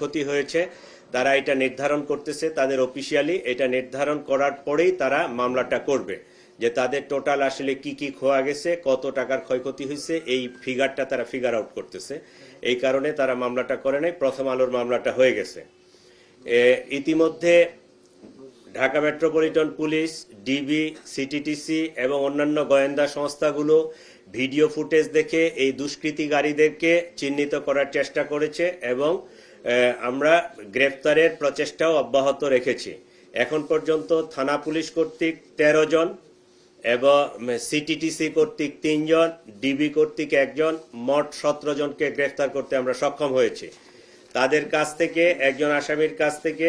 ক্ষতি হয়েছে, তারা এটা নির্ধারণ করতেছে তাদের অফিসিয়ালি এটা নির্ধারণ করার পরেই তারা মামলাটা করবে। যে তাদের টোটাল আসলে কি কি খোয়া গেছে, কত টাকার ক্ষয়ক্ষতি হয়েছে, এই ফিগারটা তারা ফিগার আউট করতেছে। এই কারণে তারা মামলাটা করে নাই, প্রথম আলোর মামলাটা হয়ে গেছে। ইতিমধ্যে Dhaka metropolitan police, DB, CTTC এবং অন্যান্য গোয়েন্দা সংস্থাগুলো ভিডিও ফুটেজ দেখে এই দুষ্কৃতিকারীদেরকে চিহ্নিত করার চেষ্টা করেছে এবং আমরা গ্রেফতারের প্রচেষ্টাও অব্যাহত রেখেছি। এখন পর্যন্ত থানা পুলিশ কর্তৃক তেরো জন এবং সিটিটিসি কর্তৃক তিনজন ডিবি কর্তৃক একজন, মোট সতেরো জনকে গ্রেফতার করতে আমরা সক্ষম হয়েছি। তাদের কাছ থেকে, একজন আসামির কাছ থেকে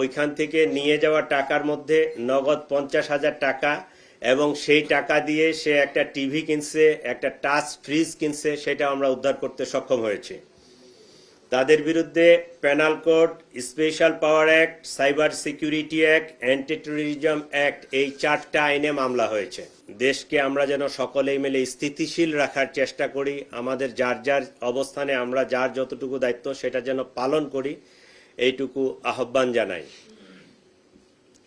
ওইখান থেকে নিয়ে যাওয়া টাকার মধ্যে নগদ পঞ্চাশ হাজার টাকা এবং সেই টাকা দিয়ে সে একটা টিভি কিনছে, একটা টাচ ফ্রিজ কিনছে সেটা আমরা উদ্ধার করতে সক্ষম হয়েছি। তাদের বিরুদ্ধে penal code, special power act, cyber security act anti terrorism act এই চারটা আইনে মামলা হয়েছে। দেশকে আমরা যেন সকলেই মিলে স্থিতিশীল রাখার চেষ্টা করি, আমাদের যার যার অবস্থানে আমরা যার যতটুকু দায়িত্ব সেটা যেন পালন করি, এইটুকু আহ্বান জানাই।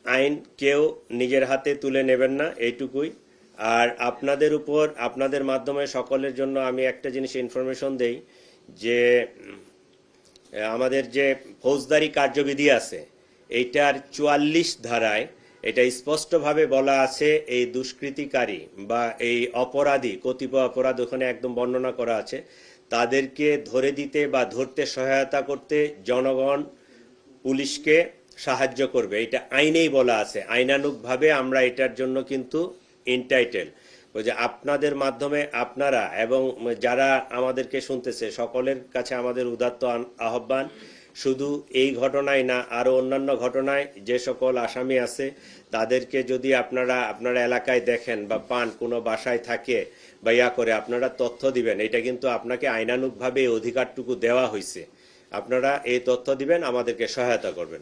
আইন কেউ নিজের হাতে তুলে নেবেন না, এইটুকুই। আর আপনাদের উপর, আপনাদের মাধ্যমে সকলের জন্য আমি একটা জিনিস ইনফরমেশন দেই যে আমাদের যে ফৌজদারি কার্যবিধি আছে, এইটার চুয়াল্লিশ ধারায় এটা স্পষ্টভাবে বলা আছে, এই দুষ্কৃতিকারী বা এই অপরাধী, কতিপয় অপরাধ ওখানে একদম বর্ণনা করা আছে, তাদেরকে ধরে দিতে বা ধরতে সহায়তা করতে জনগণ পুলিশকে সাহায্য করবে। এটা আইনেই বলা আছে। আইনানুগভাবে আমরা এটার জন্য কিন্তু ইনটাইটেল ওই যে আপনাদের মাধ্যমে আপনারা এবং যারা আমাদেরকে শুনতেছে, সকলের কাছে আমাদের উদাত্ত আহ্বান। শুধু এই ঘটনায় না, আরও অন্যান্য ঘটনায় যে সকল আসামি আছে, তাদেরকে যদি আপনারা আপনারা এলাকায় দেখেন বা পান, কোনো বাসায় থাকে বা ইয়া করে, আপনারা তথ্য দিবেন। এটা কিন্তু আপনাকে আইনানুগভাবে এই অধিকারটুকু দেওয়া হয়েছে আপনারা এই তথ্য দিবেন, আমাদেরকে সহায়তা করবেন।